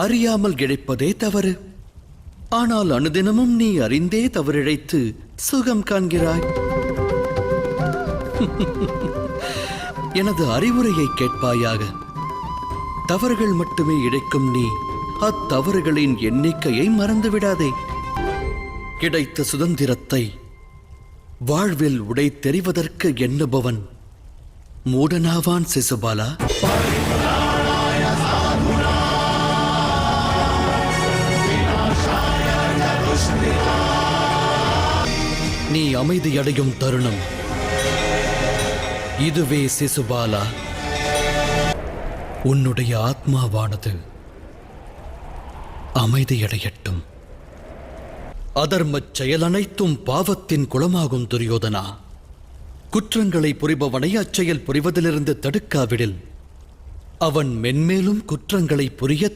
அறியாமல் இழைப்பதே தவறு. ஆனால் அனுதினமும் நீ அறிந்தே தவறிழைத்து சுகம் காண்கிறாய். எனது அறிவுரையை கேட்பாயாக. தவறுகள் மட்டுமே இழைக்கும் நீ அத்தவறுகளின் எண்ணிக்கையை மறந்துவிடாதே. கிடைத்த சுதந்திரத்தை வாழ்வில் உடை தெரிவதற்கு எண்ணுபவன் மூடனாவான் சிசுபாலா. நீ அமைதியடையும் தருணம். இதுவே சிசுபாலா உன்னுடைய ஆத்மாவானது அமைதியடையட்டும். அதர்மச் செயல் அனைத்தும் பாவத்தின் குளமாகும் துரியோதனா. குற்றங்களை புரிபவனை அச்செயல் புரிவதிலிருந்து தடுக்காவிடில். அவன் மென்மேலும் குற்றங்களை புரிய